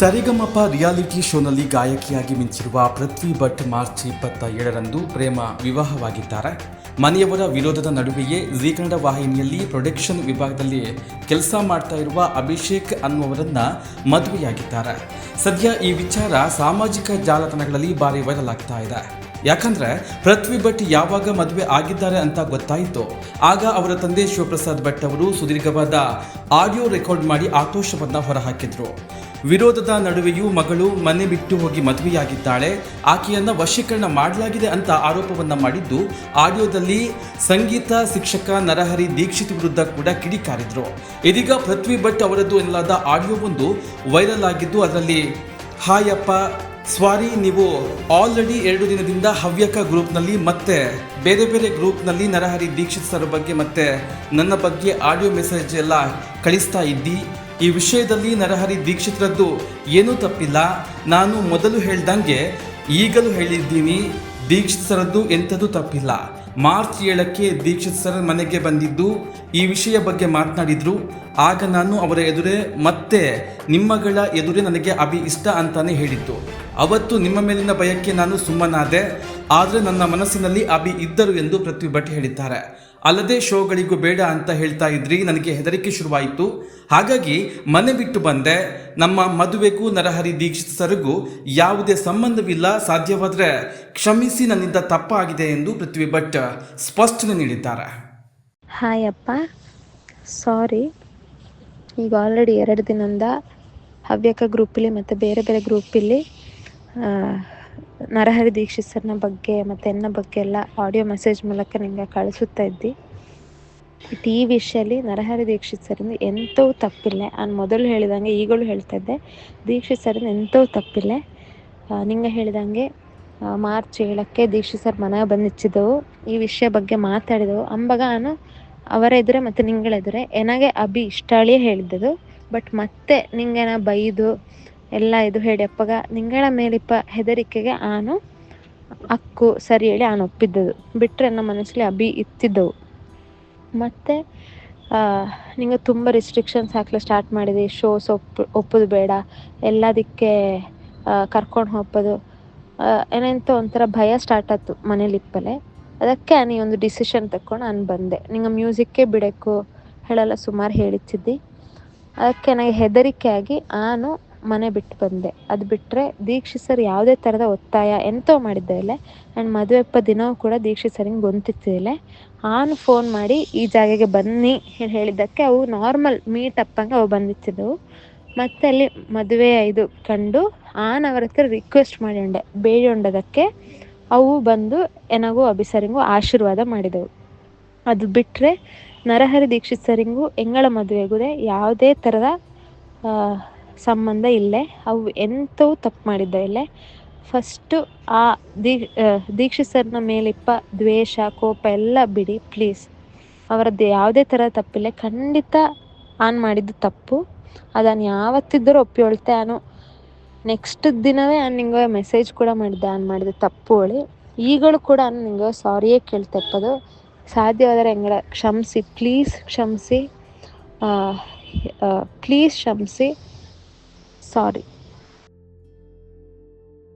ಸರಿಗಮಪ reality ಶೋನಲ್ಲಿ ಗಾಯಕಿಯಾಗಿ ಮಿಂಚಿರುವ ಪೃಥ್ವಿ Bhat March ಇಪ್ಪತ್ತ ಏಳರಂದು ಪ್ರೇಮ ವಿವಾಹವಾಗಿದ್ದಾರೆ. ಮನೆಯವರ ವಿರೋಧದ ನಡುವೆಯೇ ಜಿ ಕನ್ನಡ ವಾಹಿನಿಯಲ್ಲಿ ಪ್ರೊಡಕ್ಷನ್ ವಿಭಾಗದಲ್ಲಿ ಕೆಲಸ ಮಾಡ್ತಾ ಇರುವ ಅಭಿಷೇಕ್ ಅನ್ನುವರನ್ನ ಮದುವೆಯಾಗಿದ್ದಾರೆ. ಸದ್ಯ ಈ ವಿಚಾರ ಸಾಮಾಜಿಕ ಜಾಲತಾಣಗಳಲ್ಲಿ ಭಾರಿ ವೈರಲ್ ಆಗ್ತಾ ಇದೆ. ಯಾಕಂದ್ರೆ ಪೃಥ್ವಿ ಭಟ್ ಯಾವಾಗ ಮದುವೆ ಆಗಿದ್ದಾರೆ ಅಂತ ಗೊತ್ತಾಯಿತು. ಆಗ ಅವರ ತಂದೆ ಶಿವಪ್ರಸಾದ್ ಭಟ್ ಅವರು ಸುದೀರ್ಘವಾದ ಆಡಿಯೋ ರೆಕಾರ್ಡ್ ಮಾಡಿ ಆಕ್ರೋಶವನ್ನ ಹೊರಹಾಕಿದ್ರು. ವಿರೋಧದ ನಡುವೆಯೂ ಮಗಳು ಮನೆ ಬಿಟ್ಟು ಹೋಗಿ ಮದುವೆಯಾಗಿದ್ದಾಳೆ. ಆಕೆಯನ್ನು ವಶೀಕರಣ ಮಾಡಲಾಗಿದೆ ಅಂತ ಆರೋಪವನ್ನ ಮಾಡಿದ್ದು ಆಡಿಯೋದಲ್ಲಿ ಸಂಗೀತ ಶಿಕ್ಷಕ ನರಹರಿ ದೀಕ್ಷಿತ್ ವಿರುದ್ಧ ಕೂಡ ಕಿಡಿಕಾರಿದ್ರು. ಇದೀಗ ಪೃಥ್ವಿ ಭಟ್ ಅವರದ್ದು ಎನ್ನಲಾದ ಒಂದು ವೈರಲ್ ಆಗಿದ್ದು ಅದರಲ್ಲಿ ಹಾಯಪ್ಪ ಸ್ವಾರಿ, ನೀವು ಆಲ್ರೆಡಿ ಎರಡು ದಿನದಿಂದ ಹವ್ಯಕ ಗ್ರೂಪ್ನಲ್ಲಿ ಮತ್ತೆ ಬೇರೆ ಬೇರೆ ಗ್ರೂಪ್ನಲ್ಲಿ ನರಹರಿ ದೀಕ್ಷಿತ್ ಸರ್ ಬಗ್ಗೆ ಮತ್ತೆ ನನ್ನ ಬಗ್ಗೆ ಆಡಿಯೋ ಮೆಸೇಜ್ ಎಲ್ಲ ಕಳಿಸ್ತಾ ಇದ್ದಿ. ಈ ವಿಷಯದಲ್ಲಿ ನರಹರಿ ದೀಕ್ಷಿತ್ರದ್ದು ಏನೂ ತಪ್ಪಿಲ್ಲ. ನಾನು ಮೊದಲು ಹೇಳ್ದಂಗೆ ಈಗಲೂ ಹೇಳಿದ್ದೀನಿ, ದೀಕ್ಷಿತ್ ಸರದ್ದು ಎಂಥದ್ದು ತಪ್ಪಿಲ್ಲ. ಮಾರ್ಚ್ ಏಳಕ್ಕೆ ದೀಕ್ಷಿತ್ ಸರ್ ಮನೆಗೆ ಬಂದಿದ್ದು, ಈ ವಿಷಯ ಬಗ್ಗೆ ಮಾತನಾಡಿದ್ರು. ಆಗ ನಾನು ಅವರ ಎದುರೇ ಮತ್ತೆ ನಿಮ್ಮಗಳ ಎದುರೇ ನನಗೆ ಅಭಿ ಇಷ್ಟ ಅಂತಾನೆ ಹೇಳಿತ್ತು. ಅವತ್ತು ನಿಮ್ಮ ಮೇಲಿನ ಭಯಕ್ಕೆ ನಾನು ಸುಮ್ಮನಾದೆ, ಆದರೆ ನನ್ನ ಮನಸ್ಸಿನಲ್ಲಿ ಅಭಿ ಇದ್ದರು ಎಂದು ಪೃಥ್ವಿ ಭಟ್ ಹೇಳಿದ್ದಾರೆ. ಅಲ್ಲದೆ ಶೋಗಳಿಗೂ ಬೇಡ ಅಂತ ಹೇಳ್ತಾ ಇದ್ರಿ, ನನಗೆ ಹೆದರಿಕೆ ಶುರುವಾಯಿತು. ಹಾಗಾಗಿ ಮನೆ ಬಿಟ್ಟು ಬಂದೆ. ನಮ್ಮ ಮದುವೆಗೂ ನರಹರಿ ದೀಕ್ಷಿತ್ ಸರ್ಗೂ ಯಾವುದೇ ಸಂಬಂಧವಿಲ್ಲ, ಸಾಧ್ಯವಾದರೆ ಕ್ಷಮಿಸಿ ನನ್ನಿಂದ ತಪ್ಪಾಗಿದೆ ಎಂದು ಪೃಥ್ವಿ ಭಟ್ ಸ್ಪಷ್ಟನೆ ನೀಡಿದ್ದಾರೆ. ಹಾಯಪ್ಪ ಸಾರಿ ಈಗ ಆಲ್ರೆಡಿ ಎರಡು ದಿನದಿಂದ ಹವ್ಯಕ ಗ್ರೂಪಲ್ಲಿ ಮತ್ತು ಬೇರೆ ಬೇರೆ ಗ್ರೂಪಲ್ಲಿ ನರಹರಿ ದೀಕ್ಷಿತ್ ಸರ್ನ ಬಗ್ಗೆ ಮತ್ತು ಎನ್ನ ಬಗ್ಗೆ ಎಲ್ಲ ಆಡಿಯೋ ಮೆಸೇಜ್ ಮೂಲಕ ನಿಮಗೆ ಕಳಿಸುತ್ತಾ ಇದ್ದಿ. ಬಟ್ ಈ ವಿಷಯದಲ್ಲಿ ನರಹರಿ ದೀಕ್ಷಿತ್ ಸರಿಂದ ತಪ್ಪಿಲ್ಲ. ನಾನು ಮೊದಲು ಹೇಳಿದಂಗೆ ಈಗಲೂ ಹೇಳ್ತಾ ಇದ್ದೆ. ದೀಕ್ಷಿತ್ ಸರಿಂದ ಎಂಥವು ತಪ್ಪಿಲ್ಲ. ನಿಂಗೆ ಹೇಳಿದಂಗೆ ಮಾರ್ಚ್ ಏಳಕ್ಕೆ ದೀಕ್ಷಿತ್ ಸರ್ ಮನೆಗೆ ಬಂದಿಚ್ಚಿದ್ದೆವು. ಈ ವಿಷಯ ಬಗ್ಗೆ ಮಾತಾಡಿದೆವು. ಅಂಬಾಗ ನಾನು ಅವರ ಎದುರೇ ಮತ್ತು ನಿಂಗಳ ಎದುರೇ. ಏನಾಗೆ ಅಭಿ ಇಷ್ಟಾಳಿಯೇ ಹೇಳಿದ್ದದು ಬಟ್ ಮತ್ತೆ ನಿಂಗೇನ ಬೈದು, ಎಲ್ಲ ಇದು ಹೇಳಿ ಅಪ್ಪಗ, ನಿಂಗಳ ಮೇಲಿಪ್ಪ ಹೆದರಿಕೆಗೆ ಆನು ಅಕ್ಕು ಸರಿ ಹೇಳಿ ಆನು ಒಪ್ಪಿದ್ದದು. ಬಿಟ್ಟರೆ ನಮ್ಮ ಮನಸ್ಸಲ್ಲಿ ಅಭಿ ಇತ್ತಿದ್ದವು. ಮತ್ತು ನಿಂಗೆ ತುಂಬ ರಿಸ್ಟ್ರಿಕ್ಷನ್ಸ್ ಹಾಕ್ಲಿಕ್ಕೆ ಸ್ಟಾರ್ಟ್ ಮಾಡಿದೆ ಶೋಸ್ ಒಪ್ಪು, ಒಪ್ಪೋದು ಬೇಡ, ಎಲ್ಲದಕ್ಕೆ ಕರ್ಕೊಂಡು ಹೋಗೋದು ಏನಂತ ಒಂಥರ ಭಯ ಸ್ಟಾರ್ಟ್ ಆಯ್ತು ಮನೇಲಿ ಇಪ್ಪಲೆ ಅದಕ್ಕೆ ನೀ ಒಂದು ಡಿಸಿಷನ್ ತಕೊಂಡು ನಾನು ಬಂದೆ. ನಿಂಗೆ ಮ್ಯೂಸಿಕ್ಕೇ ಬಿಡಬೇಕು ಹೇಳಲ್ಲ ಸುಮಾರು ಹೇಳಿಚ್ಚಿದ್ದಿ ಅದಕ್ಕೆ ನನಗೆ ಹೆದರಿಕೆ ಆಗಿ ನಾನು ಮನೆ ಬಿಟ್ಟು ಬಂದೆ. ಅದು ಬಿಟ್ಟರೆ ದೀಕ್ಷಿತ್ ಸರ್ ಯಾವುದೇ ಥರದ ಒತ್ತಾಯ ಎಂತೋ ಮಾಡಿದ್ದೆ ಇಲ್ಲ ಆ್ಯಂಡ್ ಮದುವೆಪ್ಪ ದಿನವೂ ಕೂಡ ದೀಕ್ಷಿತ್ ಸರಿಂಗೆ ಗೊಂತಿತ್ತಿಲ್ಲ ಆನು ಫೋನ್ ಮಾಡಿ ಈ ಜಾಗಕ್ಕೆ ಬನ್ನಿ ಹೇಳಿ ಹೇಳಿದ್ದಕ್ಕೆ ಅವು ನಾರ್ಮಲ್ ಮೀಟ್ ಅಪ್ಪಂಗೆ ಅವು ಬಂದಿತ್ತಿದ್ದವು. ಮತ್ತೆ ಅಲ್ಲಿ ಮದುವೆ ಇದು ಕಂಡು ಆನ್ ಅವರ ಹತ್ರ ರಿಕ್ವೆಸ್ಟ್ ಮಾಡಿಂಡೆ ಬೇಡಿ ಉಂಡದಕ್ಕೆ ಅವು ಬಂದು ಎನಗೂ ಅಭಿಸರಿಂಗೂ ಆಶೀರ್ವಾದ ಮಾಡಿದವು. ಅದು ಬಿಟ್ಟರೆ ನರಹರಿ ದೀಕ್ಷಿತ್ ಸರಿಂಗೂ ಎಂಗಳ ಮದುವೆಗೂ ಯಾವುದೇ ಥರದ ಸಂಬಂಧ ಇಲ್ಲೇ. ಅವು ಎಂಥವು ತಪ್ಪು ಮಾಡಿದ್ದ ಇಲ್ಲೇ. ಫಸ್ಟು ಆ ದೀ ದೀಕ್ಷಿತ್ ಸರ್ನ ಮೇಲಿಪ್ಪ ದ್ವೇಷ, ಕೋಪ ಎಲ್ಲ ಬಿಡಿ, ಪ್ಲೀಸ್. ಅವರದ್ದು ಯಾವುದೇ ಥರ ತಪ್ಪಿಲ್ಲ. ಖಂಡಿತ ಆನ್ ಮಾಡಿದ್ದು ತಪ್ಪು. ಅದನ್ನು ಯಾವತ್ತಿದ್ದರೂ ಒಪ್ಪಿಕೊಳ್ತೆ ನಾನು ನೆಕ್ಸ್ಟ್ ದಿನವೇ ನಾನು ನಿಂಗೆ ಮೆಸೇಜ್ ಕೂಡ ಮಾಡಿದ್ದೆ. ನಾನು ಮಾಡಿದ ತಪ್ಪು ಹೇಳಿ. ಈಗಲೂ ಕೂಡ ನಾನು ನಿಂಗೆ ಸಾರಿಯೇ ಕೇಳ್ತಪ್ಪದು ಸಾಧ್ಯವಾದರೆ ಹೆಂಗಡ ಕ್ಷಮಿಸಿ ಪ್ಲೀಸ್ ಕ್ಷಮಿಸಿ. ಪ್ಲೀಸ್ ಕ್ಷಮಿಸಿ. ಸಾರಿ